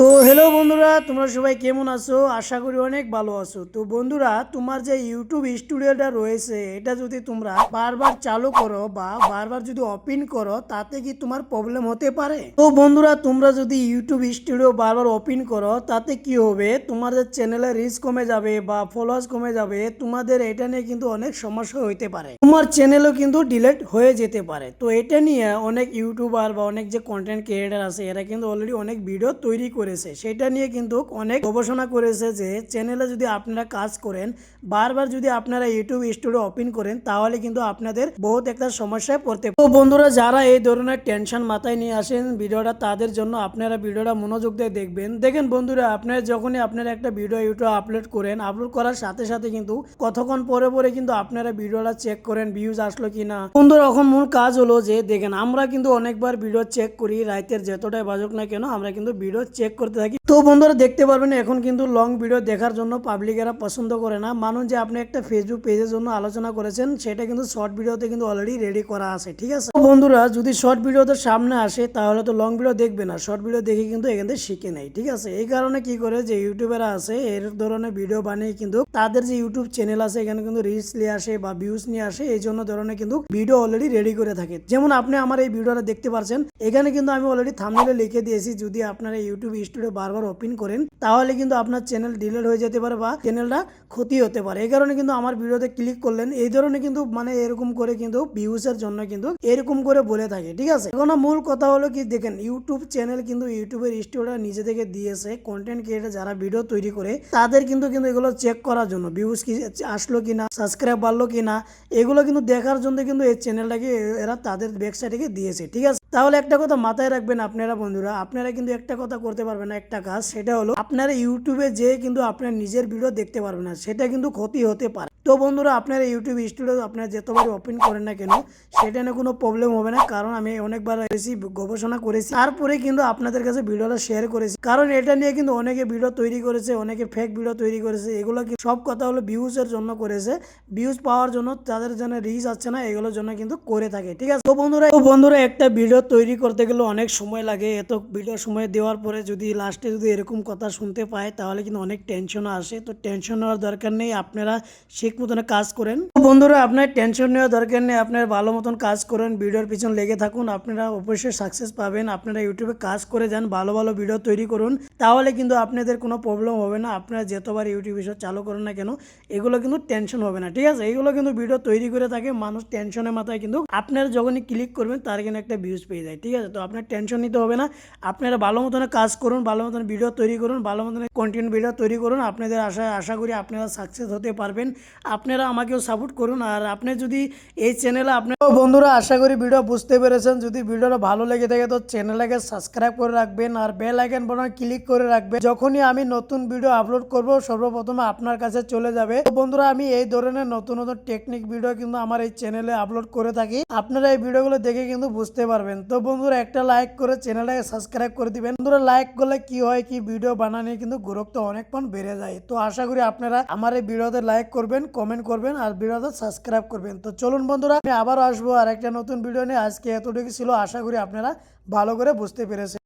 তো হ্যালো বন্ধুরা, তোমরা সবাই কেমন আছো? আশা করি অনেক ভালো আছো। তো বন্ধুরা, তোমার যে ইউটিউব স্টুডিওটা রয়েছে, এটা যদি তোমরা বারবার চালু করো বা বারবার যদি ওপেন করো, তাতে কি তোমার প্রবলেম হতে পারে? তো বন্ধুরা, তোমরা যদি ইউটিউব স্টুডিও বারবার ওপেন করো, তাতে কি হবে? তোমাদের চ্যানেলের রিচ কমে যাবে বা ফলোয়ার্স কমে যাবে, তোমাদের এটা নিয়ে কিন্তু অনেক সমস্যা হইতে পারে। তোমার চ্যানেলও কিন্তু ডিলেট হয়ে যেতে পারে। তো এটা নিয়ে অনেক ইউটিউবার বা অনেক যে কন্টেন্ট ক্রিয়েটার আছে, এরা কিন্তু অলরেডি অনেক ভিডিও তৈরি করেছে। সেটা নিয়ে কিন্তু অনেক গবেষণা করেছে যে চ্যানেলে যদি আপনারা কাজ করেন, বারবার যদি আপনারা ইউটিউব স্টুডিও ওপেন করেন, তাহলে কিন্তু আপনাদের বহুত একটা সমস্যায় পড়তে। তো বন্ধুরা, যারা এই ধরনের টেনশন মাথায় নিয়ে আসেন ভিডিওটা, তাদের জন্য আপনারা ভিডিওটা মনোযোগ দিয়ে দেখবেন। দেখেন বন্ধুরা, আপনারা যখনই আপনারা একটা ভিডিও ইউটিউব আপলোড করেন আপলোড করার সাথে সাথে কিন্তু কতক্ষণ পরে পরে কিন্তু আপনারা ভিডিওটা চেক করেন ভিউজ আসলো কিনা। বন্ধুরা, এখন মূল কাজ হলো যে, দেখেন, আমরা কিন্তু অনেকবার ভিডিও চেক করি, রাইতের যতটাই বাজুক না কেন, আমরা কিন্তু ভিডিও চেক করতে থাকি। তো বন্ধুরা দেখতে পারবেন, এখন কিন্তু লং ভিডিও দেখার জন্য পাবলিকেরা পছন্দ করে না। মানুষ যে আপনি একটা ফেসবুক পেজের জন্য আলোচনা করেছেন, সেটা কিন্তু শর্ট ভিডিওতে কিন্তু অলরেডি রেডি করা আছে, ঠিক আছে? বন্ধুরা, যদি শর্ট ভিডিওতে সামনে আসে, তাহলে তো লং ভিডিও দেখবে না। শর্ট ভিডিও দেখে কিন্তু এখান থেকে শিখে নেয়, ঠিক আছে? এই কারণে কি করে যে ইউটিউবাররা আছে, এর ধরনের ভিডিও বানিয়ে কিন্তু তাদের যে ইউটিউব চ্যানেল আছে, এখানে কিন্তু রিলস নিয়ে আসে বা ভিউজ নিয়ে আসে, এই জন্য ধরনের কিন্তু ভিডিও অলরেডি রেডি করে থাকে। যেমন আপনি আমার এই ভিডিওটা দেখতে পাচ্ছেন এখানে কিন্তু আমি অলরেডি থামনেলে লিখে দিয়েছি, যদি আপনারা ইউটিউব স্টুডিও বারবার ওপেন করেন, তাহলে কিন্তু আপনার চ্যানেল ডিলেট হয়ে যেতে পারে বা চ্যানেলটা ক্ষতি হতে পারে। এই কারণে কিন্তু আমার ভিডিওতে ক্লিক করলেন। এই ধরনের কিন্তু মানে এরকম করে কিন্তু ভিউসের জন্য কিন্তু এরকম করে বলে থাকে, ঠিক আছে? এখন মূল কথা হলো কি, দেখেন, ইউটিউব চ্যানেল কিন্তু ইউটিউবের স্টুডিওটা নিজে থেকে দিয়েছে। কন্টেন্ট ক্রিয়েটার যারা ভিডিও তৈরি করে, তাদের কিন্তু কিন্তু এগুলো চেক করার জন্য ভিউজ কি আসলো কিনা সাবস্ক্রাইব বাড়লো কিনা, এগুলো কিন্তু দেখার জন্য কিন্তু এই চ্যানেলটাকে এরা তাদের ওয়েবসাইটে দিয়েছে, ঠিক আছে? তাহলে একটা কথা মাথায় রাখবেন আপনারা বন্ধুরা, আপনারা কিন্তু একটা কথা করতে পারবেন না, একটা কাজ, সেটা হলো আপনারা ইউটিউবে যেয়ে কিন্তু আপনার নিজের ভিডিও দেখতে পারবেন না, সেটা কিন্তু ক্ষতি হতে পারে। তো বন্ধুরা, আপনারা ইউটিউব স্টুডিও আপনারা যতবার ওপেন করেন না কেন, সেটা নিয়ে কোনো প্রবলেম হবে না। কারণ আমি অনেকবার বেশি গবেষণা করেছি। তারপরে কিন্তু আপনাদের কাছে ভিডিওটা শেয়ার করেছি। কারণ এটা নিয়ে কিন্তু অনেকে ভিডিও তৈরি করেছে, অনেকে ফেক ভিডিও তৈরি করেছে। এগুলো কি সব কথা হলো ভিউজের জন্য করেছে। ভিউজ পাওয়ার জন্য তাদের জন্য রিচ আছে না, এগুলোর জন্য কিন্তু করে থাকে, ঠিক আছে? তো বন্ধুরা তো বন্ধুরা, একটা ভিডিও তৈরি করতে গেলে অনেক সময় লাগে। এত ভিডিও সময় দেওয়ার পরে যদি লাস্টে যদি এরকম কথা শুনতে পায়, তাহলে কিন্তু অনেক টেনশন আসে। তো টেনশন হওয়ার দরকার নেই। আপনারা ঠিক মতন কাজ করেন। বন্ধুরা, আপনার টেনশন নেওয়ার দরকার নেই, আপনার ভালো মতন কাজ করেন, ভিডিওর পিছন লেগে থাকুন, আপনারা অবশ্যই সাকসেস পাবেন, আপনারা ইউটিউবে কাজ করে যান, ভালো ভালো ভিডিও তৈরি করুন, তাহলে কিন্তু আপনাদের কোনো প্রবলেম হবে না, আপনারা যতবার ইউটিউব এসব চালু করেন না কেন, এগুলো কিন্তু টেনশন হবে না, ঠিক আছে? এগুলো কিন্তু ভিডিও তৈরি করে থাকে, মানুষ টেনশনের মাথায় কিন্তু আপনারা যখনই ক্লিক করবেন, তার কিন্তু একটা ভিউজ পেয়ে যায়, ঠিক আছে? তো আপনার টেনশন নিতে হবে না, আপনারা ভালো মতন কাজ করুন, ভালো মতন ভিডিও তৈরি করুন, ভালো মতন কন্টেন্ট ভিডিও তৈরি করুন, আপনাদের আশা আশা করি আপনারা সাকসেস হতে পারবেন আপনারা আমাকেও সাপোর্ট করুন আর আপনি যদি এই চ্যানেলে আপনার বন্ধুরা, আশা করি ভিডিও বুঝতে পেরেছেন। যদি ভিডিওটা ভালো লেগে থাকে, তো চ্যানেলটাকে সাবস্ক্রাইব করে রাখবেন আর বেল আইকন বাটন ক্লিক করে রাখবেন। যখনই আমি নতুন ভিডিও আপলোড করব, সর্বপ্রথম আপনার কাছে চলে যাবে। তো বন্ধুরা, আমি এই ধরনের নতুন নতুন টেকনিক ভিডিও কিন্তু আমার এই চ্যানেলে আপলোড করে থাকি। আপনারা এই ভিডিওগুলো দেখে কিন্তু বুঝতে পারবেন। তো বন্ধুরা, একটা লাইক করে চ্যানেলটাকে সাবস্ক্রাইব করে দিবেন। বন্ধুরা লাইক করলে কি হয় কি ভিডিও বানানো কিন্তু গুরুত্ব অনেকক্ষণ বেড়ে যায়। তো আশা করি আপনারা আমার এই ভিডিওতে লাইক করবেন। কমেন্ট করবেন আর ভিডিওটা সাবস্ক্রাইব করবেন। তো চলুন বন্ধুরা, আমি আবার আসব আর একটা নতুন ভিডিও নিয়ে। আজকে এতটুকু ছিল। আশা করি আপনারা ভালো করে বুঝতে পেরেছেন।